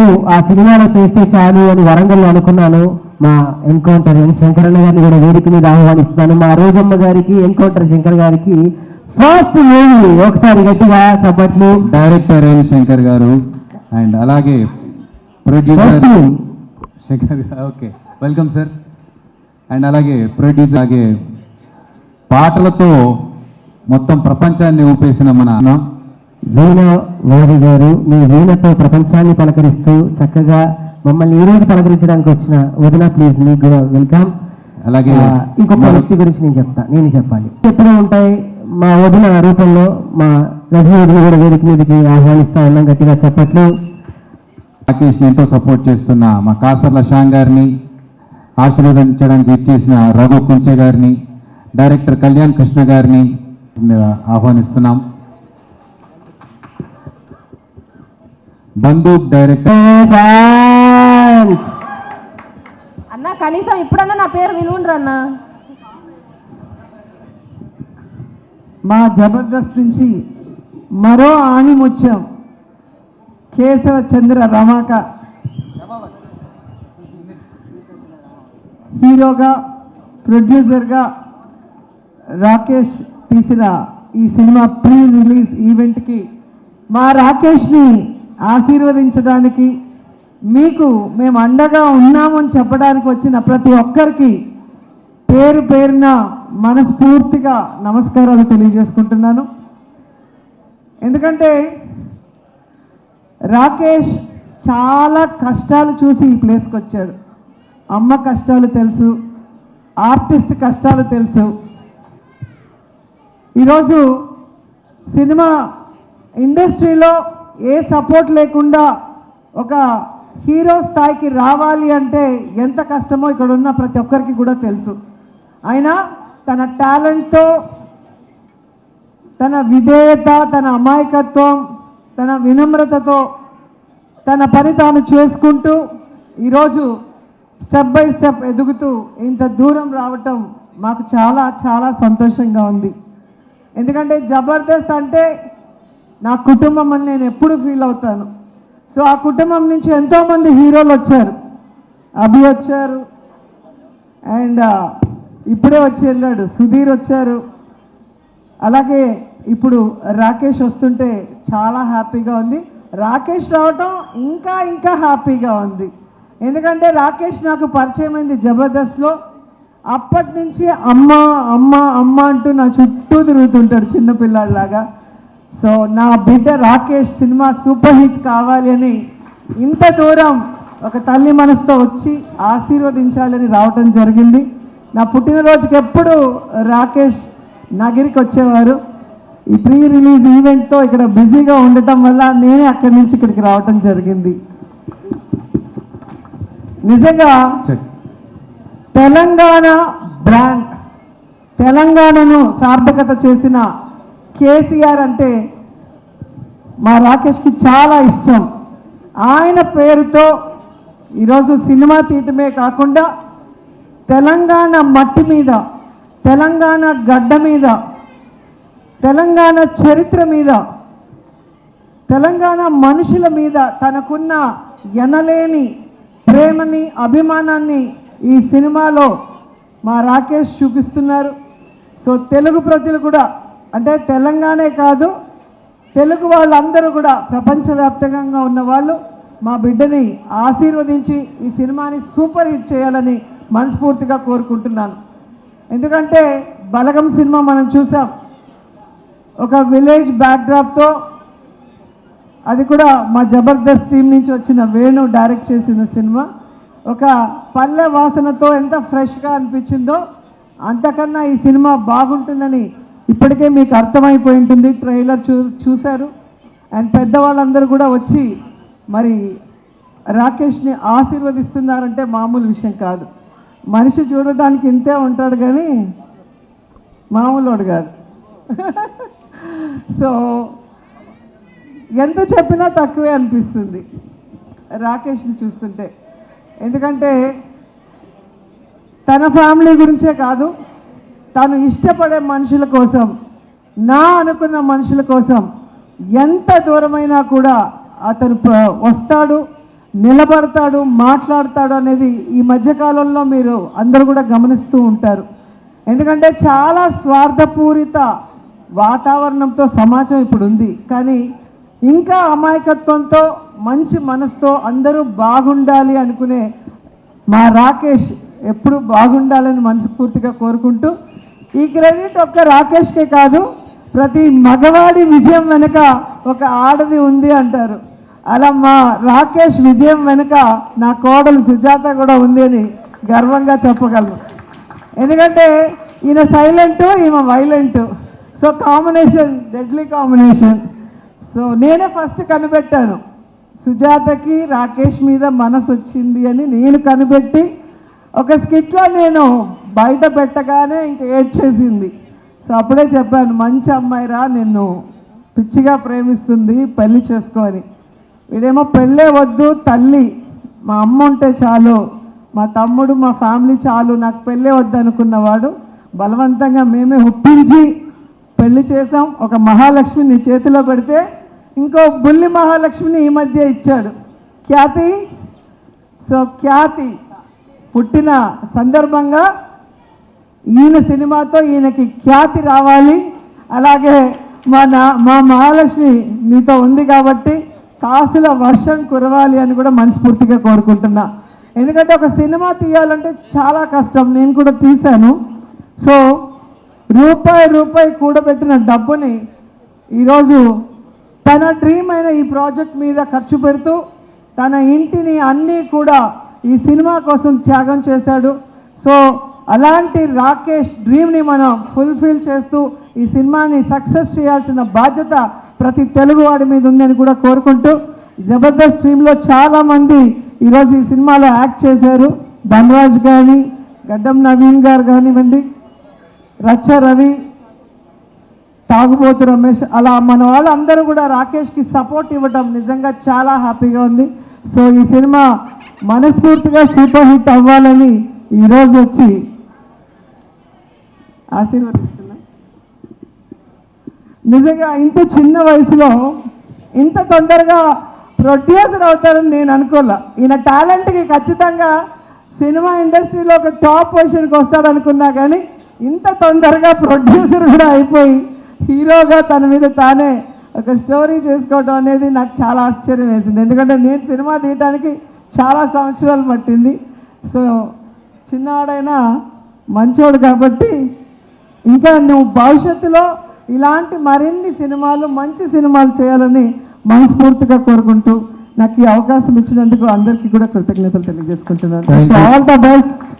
నేను ఆ సినిమాలో చేస్తే చాలు అని వరంగల్లో అనుకున్నాను. మా ఎన్కౌంటర్ ఎన్ శంకరన్న గారిని కూడా వేదిక మీద ఆహ్వానిస్తాను. మా రోజమ్మ గారికి ఎన్కౌంటర్ శంకర్ గారికి ఫస్ట్ మూవీ ఒకసారి గట్టిగా చప్పట్లు డైరెక్టర్ ఎల్ శంకర్ గారు అండ్ అలాగే producer Shankar okay. Welcome sir and అలాగే ప్రొడ్యూసర్ అలాగే పాటలతో మొత్తం ప్రపంచాన్ని ఊపేసిన మన అన్న వీణ మోదీ గారు మీ వీణతో ప్రపంచాన్ని పలకరిస్తూ చక్కగా మమ్మల్ని ఈ రోజు పలకరించడానికి వచ్చిన వదిన ప్లీజ్ మీకు వెల్కమ్ అలాగే ఇంకొక వ్యక్తి గురించి నేను చెప్తా నేను చెప్పాలి. ఎప్పుడూ ఉంటాయి మా వదిన రూపంలో మా రజనీ వదిన కూడా వేదిక మీదకి ఆహ్వానిస్తా ఉన్నాం గట్టిగా చెప్పట్లు. రాకేష్ని ఎంతో సపోర్ట్ చేస్తున్న మా కాసర్ల షాంగ్ గారిని ఆశీర్వదించడానికి ఇచ్చేసిన రఘు కుంచే గారిని డైరెక్టర్ కళ్యాణ్ కృష్ణ గారిని ఆహ్వానిస్తున్నాం. బందూక్ డైరెక్టర్. అన్న కనీసం ఇప్పుడన్నా నా పేరు వినుండ్రు అన్న. మా జబర్దస్త్ నుంచి మరో ఆణిముత్యం. కేశవ చంద్ర రమాక హీరోగా ప్రొడ్యూసర్గా రాకేష్ తీసిన ఈ సినిమా ప్రీ రిలీజ్ ఈవెంట్కి మా రాకేష్ని ఆశీర్వదించడానికి మీకు మేము అండగా ఉన్నామని చెప్పడానికి వచ్చిన ప్రతి ఒక్కరికి పేరు పేరున మనస్ఫూర్తిగా నమస్కారాలు తెలియజేసుకుంటున్నాను. ఎందుకంటే రాకేష్ చాలా కష్టాలు చూసి ఈ ప్లేస్కి వచ్చాడు. అమ్మ కష్టాలు తెలుసు ఆర్టిస్ట్ కష్టాలు తెలుసు. ఈరోజు సినిమా ఇండస్ట్రీలో ఏ సపోర్ట్ లేకుండా ఒక హీరో స్థాయికి రావాలి అంటే ఎంత కష్టమో ఇక్కడ ఉన్న ప్రతి ఒక్కరికి కూడా తెలుసు. అయినా తన టాలెంట్తో తన విధేయత తన అమాయకత్వం తన వినమ్రతతో తన పని తాను చేసుకుంటూ ఈరోజు స్టెప్ బై స్టెప్ ఎదుగుతూ ఇంత దూరం రావటం మాకు చాలా చాలా సంతోషంగా ఉంది. ఎందుకంటే జబర్దస్త్ అంటే నా కుటుంబం అని నేను ఎప్పుడు ఫీల్ అవుతాను. సో ఆ కుటుంబం నుంచి ఎంతోమంది హీరోలు వచ్చారు. అభి వచ్చారు. అండ్ ఇప్పుడే వచ్చి వెళ్ళాడు. సుధీర్ వచ్చారు. అలాగే ఇప్పుడు రాకేష్ వస్తుంటే చాలా హ్యాపీగా ఉంది. రాకేష్ రావటం ఇంకా ఇంకా హ్యాపీగా ఉంది. ఎందుకంటే రాకేష్ నాకు పరిచయం అయింది జబర్దస్త్లో. అప్పటి నుంచి అమ్మ అమ్మ అమ్మ అంటూ నా చుట్టూ తిరుగుతుంటాడు చిన్నపిల్లాడిలాగా. సో నా బిడ్డ రాకేష్ సినిమా సూపర్ హిట్ కావాలి అని ఇంత దూరం ఒక తల్లి మనసుతో వచ్చి ఆశీర్వదించాలని రావటం జరిగింది. నా పుట్టినరోజుకి ఎప్పుడు రాకేష్ నగిరికి వచ్చేవారు. ఈ ప్రీ రిలీజ్ ఈవెంట్తో ఇక్కడ బిజీగా ఉండటం వల్ల నేనే అక్కడి నుంచి ఇక్కడికి రావటం జరిగింది. నిజంగా తెలంగాణ బ్రాండ్ తెలంగాణను సార్థకత చేసిన కేసీఆర్ అంటే మా రాకేష్కి చాలా ఇష్టం. ఆయన పేరుతో ఈరోజు సినిమా తీయటమే కాకుండా తెలంగాణ మట్టి మీద తెలంగాణ గడ్డ మీద తెలంగాణ చరిత్ర మీద తెలంగాణ మనుషుల మీద తనకున్న ఎనలేని ప్రేమని అభిమానాన్ని ఈ సినిమాలో మా రాకేష్ చూపిస్తున్నారు. సో తెలుగు ప్రజలు కూడా అంటే తెలంగాణే కాదు తెలుగు వాళ్ళందరూ కూడా ప్రపంచవ్యాప్తంగా ఉన్న వాళ్ళు మా బిడ్డని ఆశీర్వదించి ఈ సినిమాని సూపర్ హిట్ చేయాలని మనస్ఫూర్తిగా కోరుకుంటున్నాను. ఎందుకంటే బలగం సినిమా మనం చూసాం. ఒక విలేజ్ బ్యాక్డ్రాప్తో అది కూడా మా జబర్దస్త్ టీం నుంచి వచ్చిన వేణు డైరెక్ట్ చేసిన సినిమా. ఒక పల్లె వాసనతో ఎంత ఫ్రెష్గా అనిపించిందో అంతకన్నా ఈ సినిమా బాగుంటుందని ఇప్పటికే మీకు అర్థమైపోయి ఉంటుంది ట్రైలర్ చూ చూశారు. అండ్ పెద్దవాళ్ళందరూ కూడా వచ్చి మరి రాకేష్ని ఆశీర్వదిస్తున్నారంటే మామూలు విషయం కాదు. మనిషి చూడటానికి ఇంతే ఉంటాడు కానీ మామూలుడు కాదు. సో ఎంత చెప్పినా తక్కువే అనిపిస్తుంది రాకేష్ని చూస్తుంటే. ఎందుకంటే తన ఫ్యామిలీ గురించే కాదు తను ఇష్టపడే మనుషుల కోసం నా అనుకున్న మనుషుల కోసం ఎంత దూరమైనా కూడా అతను వస్తాడు నిలబడతాడు మాట్లాడతాడు అనేది ఈ మధ్యకాలంలో మీరు అందరూ కూడా గమనిస్తూ ఉంటారు. ఎందుకంటే చాలా స్వార్థపూరిత వాతావరణంతో సమాజం ఇప్పుడు ఉంది కానీ ఇంకా అమాయకత్వంతో మంచి మనసుతో అందరూ బాగుండాలి అనుకునే మా రాకేష్ ఎప్పుడు బాగుండాలని మనస్ఫూర్తిగా కోరుకుంటూ ఈ క్రెడిట్ ఒక్క రాకేష్కే కాదు ప్రతి మగవాడి విజయం వెనుక ఒక ఆడది ఉంది అంటారు. అలా మా రాకేష్ విజయం వెనుక నా కోడలు సుజాత కూడా ఉంది అని గర్వంగా చెప్పగలను. ఎందుకంటే ఈయన సైలెంట్ ఈమె violent. So combination deadly combination. So నేనే ఫస్ట్ కనిపెట్టాను. సుజాతకి రాకేష్ మీద మనసు వచ్చింది అని నేను కనిపెట్టి ఒక స్కిట్లో నేను బయట పెట్టగానే ఇంక ఏడ్చేసింది. సో అప్పుడే చెప్పాను మంచి అమ్మాయిరా నిన్ను. పిచ్చిగా ప్రేమిస్తుంది పెళ్ళి చేసుకోని వీడేమో పెళ్ళే వద్దు తల్లి. మా అమ్మ ఉంటే చాలు. మా తమ్ముడు మా ఫ్యామిలీ చాలు. నాకు పెళ్ళే వద్దు అనుకున్నవాడు బలవంతంగా మేమే ఒప్పించి పెళ్ళి చేసాం ఒక మహాలక్ష్మిని చేతిలో పెడితే ఇంకో బుల్లి మహాలక్ష్మిని ఈ మధ్య ఇచ్చాడు. ఖ్యాతి? సో ఖ్యాతి. పుట్టిన సందర్భంగా ఈయన సినిమాతో ఈయనకి ఖ్యాతి రావాలి. అలాగే మా నా మా మహాలక్ష్మి నీతో ఉంది కాబట్టి కాసుల వర్షం కురవాలి అని కూడా మనస్ఫూర్తిగా కోరుకుంటున్నా. ఎందుకంటే ఒక సినిమా తీయాలంటే చాలా కష్టం. నేను కూడా తీశాను. సో రూపాయి రూపాయి కూడబెట్టిన డబ్బుని ఈరోజు తన డ్రీమ్ అయిన ఈ ప్రాజెక్ట్ మీద ఖర్చు పెడుతూ తన ఇంటిని అన్నీ కూడా ఈ సినిమా కోసం త్యాగం చేశాడు. సో అలాంటి రాకేష్ డ్రీమ్ని మనం ఫుల్ఫిల్ చేస్తూ ఈ సినిమాని సక్సెస్ చేయాల్సిన బాధ్యత ప్రతి తెలుగువాడి మీద ఉందని కూడా కోరుకుంటూ జబర్దస్త్ టీంలో చాలామంది ఈరోజు ఈ సినిమాలో యాక్ట్ చేశారు. ధనరాజ్ కానీ గడ్డం నవీన్ గారు కానివ్వండి రచ్చ రవి తాగుబోతు రమేష్ అలా మన వాళ్ళందరూ కూడా రాకేష్కి సపోర్ట్ ఇవ్వటం నిజంగా చాలా హ్యాపీగా ఉంది. సో ఈ సినిమా మనస్ఫూర్తిగా సూపర్ హిట్ అవ్వాలని ఈరోజు వచ్చి ఆశీర్వదిస్తున్నా. నిజంగా ఇంత చిన్న వయసులో ఇంత తొందరగా ప్రొడ్యూసర్ అవుతారని నేను అనుకోలే. ఈయన టాలెంట్కి ఖచ్చితంగా సినిమా ఇండస్ట్రీలో ఒక టాప్ పొజిషన్కి వస్తాడనుకున్నా కానీ ఇంత తొందరగా ప్రొడ్యూసర్ కూడా అయిపోయి హీరోగా తన మీద తానే ఒక స్టోరీ చేసుకోవడం అనేది నాకు చాలా ఆశ్చర్యం వేసింది. ఎందుకంటే నేను సినిమా తీయడానికి చాలా సంవత్సరాలు పట్టింది. సో చిన్నవాడైనా మంచోడు కాబట్టి ఇంకా నువ్వు భవిష్యత్తులో ఇలాంటి మరిన్ని సినిమాలు మంచి సినిమాలు చేయాలని మనస్ఫూర్తిగా కోరుకుంటూ నాకు ఈ అవకాశం ఇచ్చినందుకు అందరికీ కూడా కృతజ్ఞతలు తెలియజేసుకుంటున్నాను. All the best